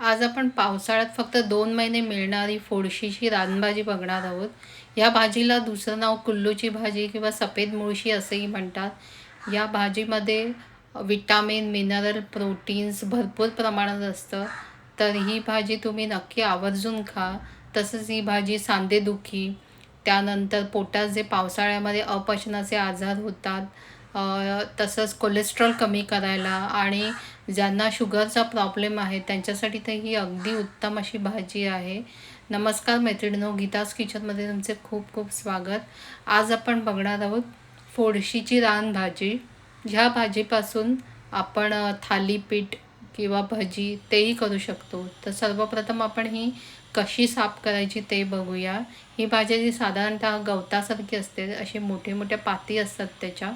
आज आपण पावसाळ्यात फक्त दोन महिने मिळणारी फोडशीची रानभाजी बघणार आहोत. या भाजीला दुसरं नाव कुल्लूची भाजी किंवा सफेद मुळशी असेही म्हणतात. या भाजीमध्ये विटामिन मिनरल प्रोटीन्स भरपूर प्रमाणात असतं. तर ही भाजी तुम्ही नक्की आवर्जून खा. तसंच ही भाजी सांधेदुखी त्यानंतर पोटात जे पावसाळ्यामध्ये अपचनाचे आजार होतात तसंच कोलेस्ट्रॉल कमी करायला आणि ज्यांना शुगरचा प्रॉब्लेम आहे त्यांच्यासाठी तर ही अगदी उत्तम अशी भाजी आहे. नमस्कार मैत्रिणीनो गीताज किचनमध्ये तुमचे खूप खूप स्वागत. आज आपण बघणार आहोत फोडशीची रान भाजी ह्या भाजीपासून आपण थालीपीठ किंवा भजी तेही करू शकतो. तर सर्वप्रथम आपण ही कशी साफ करायची ते बघूया. ही भाजी जी साधारणतः गवतासारखी असते अशी मोठे मोठे पाती असतात त्याच्या.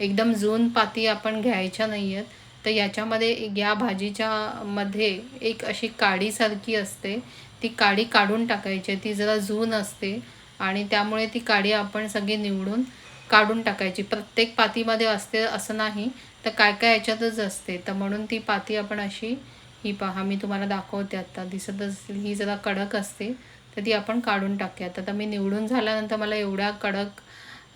एकदम जून पाती आपण घ्यायच्या नाही आहेत तर याच्यामध्ये या भाजीच्या मध्ये एक अशी काडीसारखी असते. ती काडी काढून टाकायची ती जरा जून असते आणि त्यामुळे ती काडी आपण सगळी निवडून काढून टाकायची. प्रत्येक पातीमध्ये असते असं नाही तर काय काय याच्यातच असते. तर म्हणून ती पाती आपण अशी ही पहा मी तुम्हाला दाखवते आत्ता दिसत असेल ही जरा कडक असते तर ती आपण काढून टाकूयात आता मी निवडून झाल्यानंतर मला एवढ्या कडक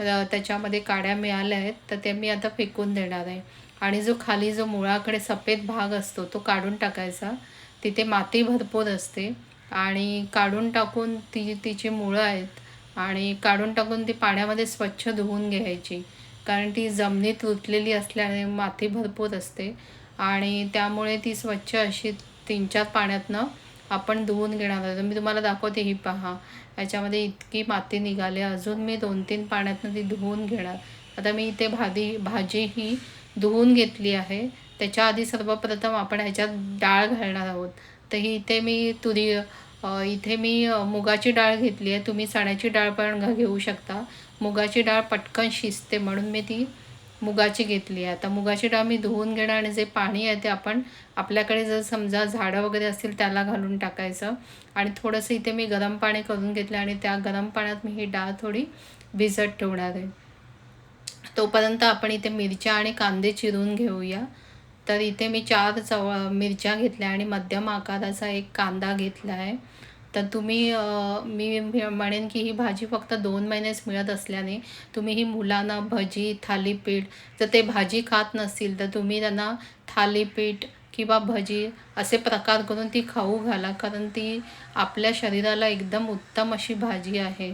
त्याच्यामध्ये काड्या मिळाल्या आहेत तर ते मी आता फेकून देणार आहे. आणि जो खाली जो मुळाकडे सफेद भाग असतो तो काढून टाकायचा. तिथे माती भरपूर असते. आणि काढून टाकून ती तिची मुळं आहेत आणि काढून टाकून ती पाण्यामध्ये स्वच्छ धुवून घ्यायची. कारण ती जमिनीत रुतलेली असल्याने माती भरपूर असते. आणि त्यामुळे ती स्वच्छ अशी तीन चार पाण्यातनं आपण धुवून घेणार आहोत. मी तुम्हाला दाखवते ही पहा. याच्यामध्ये इतकी माती निघाली. अजून मी दोन तीन पाण्यातनं ती धुवून घेणार. आता मी इथे भाजी भाजी ही धुवून घेतली आहे. त्याच्या आधी सर्वप्रथम आपण ह्याच्यात डाळ घालणार आहोत. तर ही इथे मी तुरी इथे मी मुगाची डाळ घेतली आहे. तुम्ही चण्याची डाळ पण घेऊ शकता. मुगाची डाळ पटकन शिजते म्हणून मी ती मुगाची घेतली आहे. आता मुगाची डाळ मी धुवून घेणार आणि जे पाणी आहे ते आपण आपल्याकडे जर समजा झाडं वगैरे असतील त्याला घालून टाकायचं. आणि थोडंसं इथे मी गरम पाणी करून घेतलं आणि त्या गरम पाण्यात मी ही डाळ थोडी भिजत ठेवणार आहे. तोपर्यंत आपण इथे मिरच्या आणि कांदे चिरून घेऊया. तर इथे मी चार चव मिरच्या घेतल्या आणि मध्यम आकाराचा एक कांदा घेतला आहे. तर तुम्ही मी मी म्हणेन की ही भाजी फक्त दोन महिनेच मिळत असल्याने तुम्ही ही मुलांना भजी थालीपीठ जर ते भाजी खात नसतील तर तुम्ही त्यांना थालीपीठ किंवा भजी असे प्रकार करून ती खाऊ घाला. कारण ती आपल्या शरीराला एकदम उत्तम अशी भाजी आहे.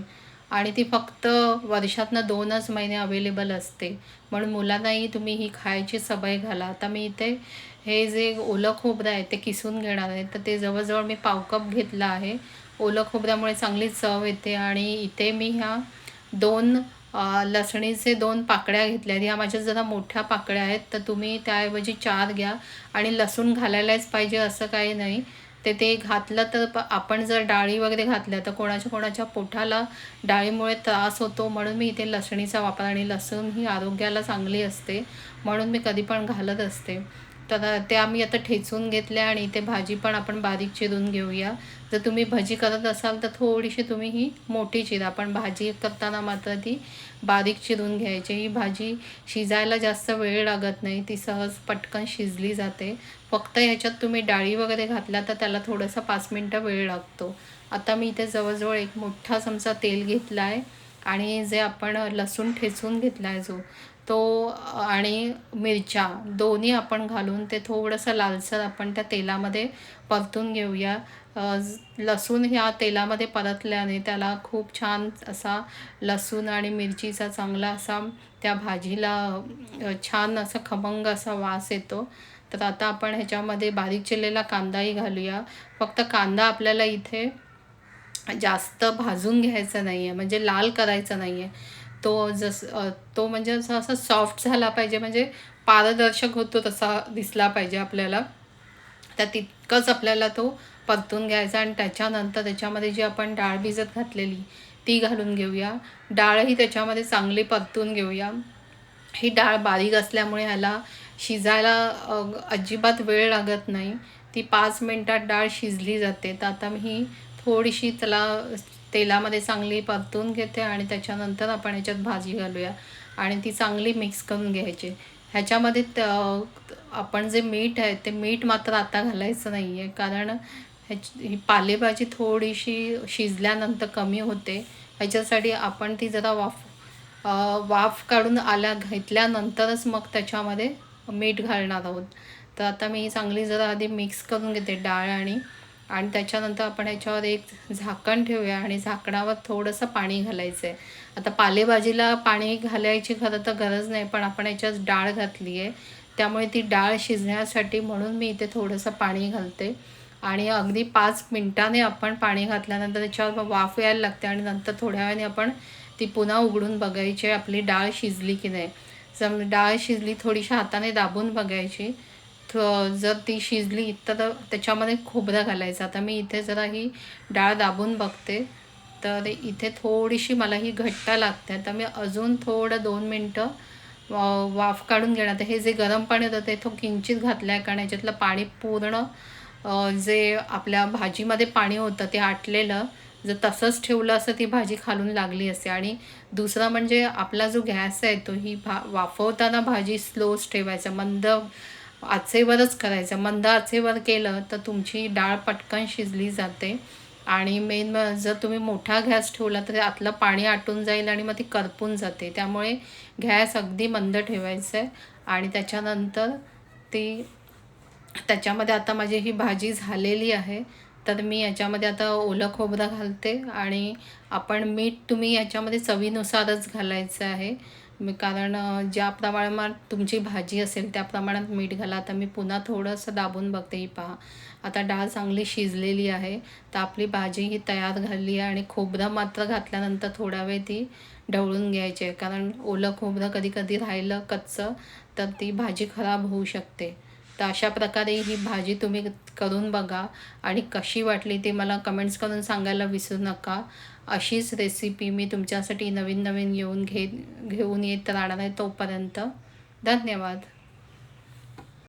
आणि ती फक्त वर्षातनं दोनच महिने अवेलेबल असते. म्हणून मुलांनाही तुम्ही ही खायची सवय घाला. आता मी इथे हे जे ओलं खोबरं आहे ते किसून घेणार आहे. तर ते जवळजवळ मी पाव कप घेतलं आहे. ओलं खोबऱ्यामुळे चांगली चव येते आणि इथे मी ह्या दोन लसणीचे दोन पाकळ्या घेतल्या आहेत. ह्या माझ्या जरा मोठ्या पाकळ्या आहेत. तर तुम्ही त्याऐवजी चार घ्या आणि लसूण घालायलाच पाहिजे असं काही नाही. ते ते घातलं तर प आपण जर डाळी वगैरे घातल्या तर कोणाच्या कोणाच्या पोटाला डाळीमुळे त्रास होतो म्हणून मी इथे लसणीचा वापर आणि लसूण ही आरोग्याला चांगली असते म्हणून मी कधी पण घालत असते. तर ते आम्ही आता ठेचून घेतल्या आणि ते भाजी पण आपण बारीक चिरून घेऊया. जर तुम्ही भजी करत असाल तर थोडीशी तुम्ही ही मोठी चिरा. पण भाजी करताना मात्र ती बारीक चिरून घ्यायची. ही भाजी शिजायला जास्त वेळ लागत नाही. ती सहज पटकन शिजली जाते. फक्त ह्याच्यात तुम्ही डाळी वगैरे घातल्या तर त्याला थोडंसं पाच मिनटं वेळ लागतो. आता मी इथे जवळजवळ एक मोठा चमचा तेल घेतला आहे आणि जे आपण लसूण ठेचून घेतला आहे जो तो आणि मिरच्या दोन्ही आपण घालून ते थोडंसं लालसर आपण त्या तेलामध्ये परतून घेऊया. लसूण ह्या तेलामध्ये परतल्याने त्याला खूप छान असा लसूण आणि मिरचीचा चांगला असा त्या भाजीला छान असा खमंग असा वास येतो. तर आता आपण ह्याच्यामध्ये बारीक चिरलेला कांदाही घालूया. फक्त कांदा आपल्याला इथे जास्त भाजून घ्यायचा नाही आहे म्हणजे लाल करायचा नाही आहे तो जस तो म्हणजे असा असा सॉफ्ट झाला पाहिजे म्हणजे पारदर्शक होतो तसा दिसला पाहिजे आपल्याला. तर तितकंच आपल्याला तो परतून घ्यायचा आणि त्याच्यानंतर त्याच्यामध्ये जी आपण डाळ भिजत घातलेली ती घालून घेऊया. डाळही त्याच्यामध्ये चांगली परतून घेऊया. ही डाळ बारीक असल्यामुळे ह्याला शिजायला अजिबात वेळ लागत नाही. ती पाच मिनटात डाळ शिजली जाते. तर आता मी थोडीशी त्याला तेलामध्ये चांगली परतून घेते आणि त्याच्यानंतर आपण याच्यात भाजी घालूया. आणि ती चांगली मिक्स करून घ्यायची. ह्याच्यामध्ये त- आपण जे मीठ आहे ते मीठ मात्र आता घालायचं नाही आहे कारण ह्याची ही पालेभाजी थोडीशी शिजल्यानंतर कमी होते. ह्याच्यासाठी आपण ती जरा वाफ वाफ काढून आल्या घेतल्यानंतरच मग त्याच्यामध्ये मीठ घालणार आहोत. तर आता मी ही चांगली जरा आधी मिक्स करून घेते डाळ आणि आणि त्याच्यानंतर आपण याच्यावर एक झाकण ठेवूया आणि झाकणावर थोडंसं पाणी घालायचं आहे आता पालेभाजीला पाणी घालायची खरं तर गरज नाही पण आपण याच्यात डाळ घातली आहे त्यामुळे ती डाळ शिजण्यासाठी म्हणून मी इथे थोडंसं पाणी घालते. आणि अगदी पाच मिनटाने आपण पाणी घातल्यानंतर त्याच्यावर वाफ यायला लागते आणि नंतर थोड्या वेळाने आपण ती पुन्हा उघडून बघायची आपली डाळ शिजली की नाही. जम डाळ शिजली थोडीशी हाताने दाबून बघायची. जर ती शिजली तर त्याच्यामध्ये खोबरं घालायचं. आता मी इथे जरा ही डाळ दाबून बघते. तर इथे थोडीशी मला ही घट्ट लागते. तर मी अजून थोडं दोन मिनटं वाफ काढून घेणार हे जे गरम पाणी होतं ते तो किंचित घातलं आहे कारण याच्यातलं पाणी पूर्ण जे आपल्या भाजीमध्ये पाणी होतं ते आटलेलं जर तसंच ठेवलं असं ती भाजी खालून लागली असते. आणि दुसरा म्हणजे आपला जो गॅस आहे तो ही भा वाफवताना भाजी स्लोच ठेवायचा. मंद आचेवरच करायचं. मंद आचेवर केलं तर तुमची डाळ पटकन शिजली जाते. आणि मेन जर तुम्ही मोठा गॅस ठेवला तर आतलं पाणी आटून जाईल आणि मग ती करपून जाते. त्यामुळे गॅस अगदी मंद ठेवायचं आहे. आणि त्याच्यानंतर ती त्याच्यामध्ये आता माझी ही भाजी झालेली आहे. तर मी याच्यामध्ये आता ओलं खोबरं घालते. आणि आपण मीठ तुम्ही याच्यामध्ये चवीनुसारच घालायचं आहे. कारण ज्या प्रमाणात तुमची भाजी असेल त्या प्रमाणात मीठ घाला आता मी पुन्हा थोडंसं दाबून बघते. ही पहा. आता डाळ चांगली शिजलेली आहे तर आपली भाजी ही तयार झाली आहे आणि खोबरं मात्र घातल्यानंतर थोडा वेळ ती ढवळून घ्यायची आहे. कारण ओलं खोबरं कधी कधी राहिलं कच्चं तर ती भाजी खराब होऊ शकते. तर अशा प्रकारे ही भाजी तुम्ही करून बघा. आणि कशी वाटली ते मला कमेंट्स करून सांगायला विसरू नका. अशीच रेसिपी मी तुमच्यासाठी नवीन नवीन येऊन घे घेऊन येत राहणार आहे तोपर्यंत. धन्यवाद.